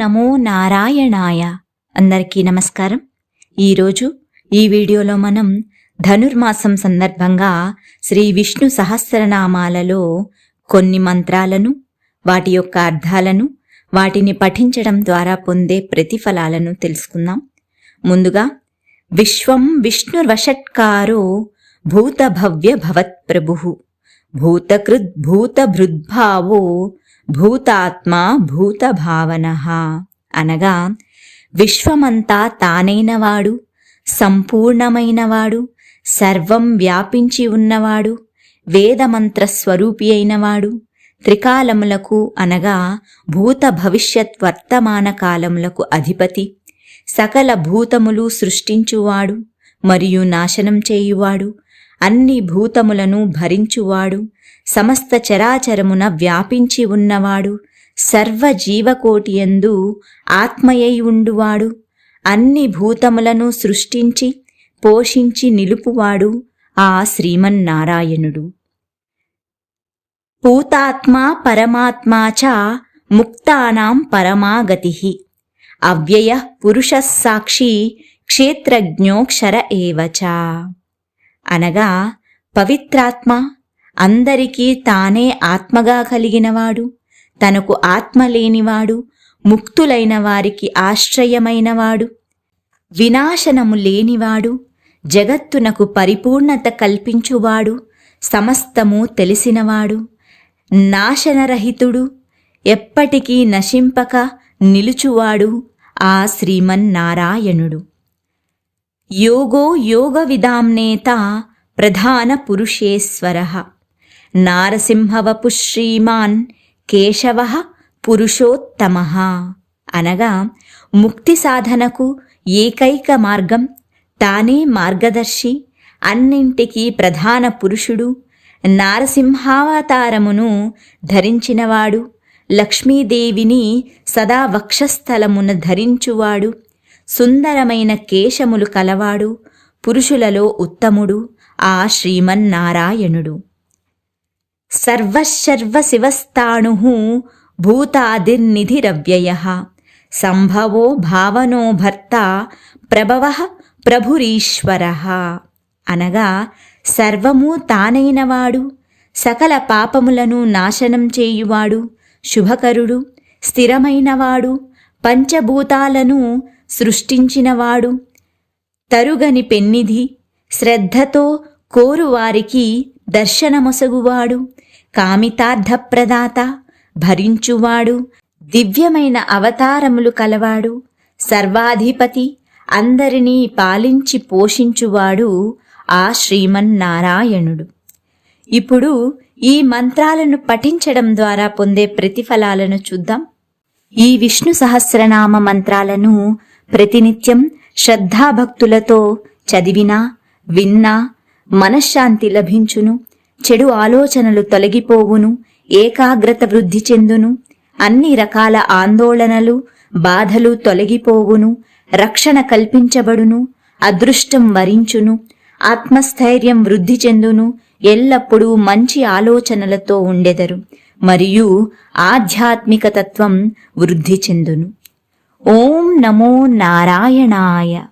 నమో నారాయణాయ. అందరికీ నమస్కారం. ఈరోజు ఈ వీడియోలో మనం ధనుర్మాసం సందర్భంగా శ్రీ విష్ణు సహస్రనామాలలో కొన్ని మంత్రాలను వాటి యొక్క అర్థాలను వాటిని పఠించడం ద్వారా పొందే ప్రతిఫలాలను తెలుసుకుందాం. ముందుగా విశ్వం విష్ణుర్వషట్కారో భూతభవ్య భవత్ప్రభు భూతకృద్భూతభృద్భావో భూతాత్మ భూతభావన అనగా విశ్వమంతా తానైనవాడు సంపూర్ణమైనవాడు సర్వం వ్యాపించి ఉన్నవాడు వేదమంత్ర స్వరూపి అయినవాడు త్రికాలములకు అనగా భూత భవిష్యత్ వర్తమాన కాలములకు అధిపతి సకల భూతములు సృష్టించువాడు మరియు నాశనం చేయువాడు అన్ని భూతములను భరించువాడు సమస్త చరాచరమున వ్యాపించి ఉన్నవాడు సర్వ జీవకోటియందు ఆత్మయై ఉండువాడు అన్ని భూతములను సృష్టించి పోషించి నిలుపువాడు ఆ శ్రీమన్నారాయణుడు. భూతాత్మా పరమాత్మా చ ముక్తానాం పరమాగతి. అవ్యయ పురుషస్సాక్షి క్షేత్రజ్ఞోక్షర ఏవచ అనగా పవిత్రాత్మ అందరికీ తానే ఆత్మగా కలిగినవాడు తనకు ఆత్మ లేనివాడు ముక్తులైన వారికి ఆశ్రయమైనవాడు వినాశనము లేనివాడు జగత్తునకు పరిపూర్ణత కల్పించువాడు సమస్తము తెలిసినవాడు నాశనరహితుడు ఎప్పటికీ నశింపక నిలుచువాడు ఆ శ్రీమన్నారాయణుడు. యోగో యోగవిదాంనేత ప్రధాన పురుషేశ్వర. నారసింహవపు శ్రీమాన్ కేశవ పురుషోత్తమ. అనగా ముక్తి సాధనకు ఏకైక మార్గం తానే మార్గదర్శి అన్నింటికీ ప్రధాన పురుషుడు నారసింహావతారమును ధరించినవాడు లక్ష్మీదేవిని సదా వక్షస్థలమున ధరించువాడు సుందరమైన కేశములు కలవాడు పురుషులలో ఉత్తముడు ఆ శ్రీమన్నారాయణుడు. సర్వశర్వశివస్థాణు భూతాదిర్నిధిరవ్యయ. సంభవో భావనో భర్త ప్రభవ ప్రభురీశ్వర. అనగా సర్వము తానైనవాడు సకల పాపములను నాశనం చేయువాడు శుభకరుడు స్థిరమైనవాడు పంచభూతాలను సృష్టించినవాడు. తరుగని పెన్నిధి శ్రద్ధతో కోరువారికి దర్శనమొసగువాడు. కామితార్థప్రదాత భరించువాడు. దివ్యమైన అవతారములు కలవాడు. సర్వాధిపతి అందరినీ పాలించి పోషించువాడు ఆ శ్రీమన్నారాయణుడు. ఇప్పుడు ఈ మంత్రాలను పఠించడం ద్వారా పొందే ప్రతిఫలాలను చూద్దాం. ఈ విష్ణు సహస్రనామ మంత్రాలను ప్రతినిత్యం శ్రద్ధాభక్తులతో చదివినా విన్నా మనశ్శాంతి లభించును చెడు ఆలోచనలు తొలగిపోవును ఏకాగ్రత వృద్ధి చెందును అన్ని రకాల ఆందోళనలు బాధలు తొలగిపోవును రక్షణ కల్పించబడును అదృష్టం వరించును ఆత్మస్థైర్యం వృద్ధి చెందును ఎల్లప్పుడూ మంచి ఆలోచనలతో ఉండెదరు మరియు ఆధ్యాత్మిక తత్వం వృద్ధి చెందును. ॐ नमो नारायणाय।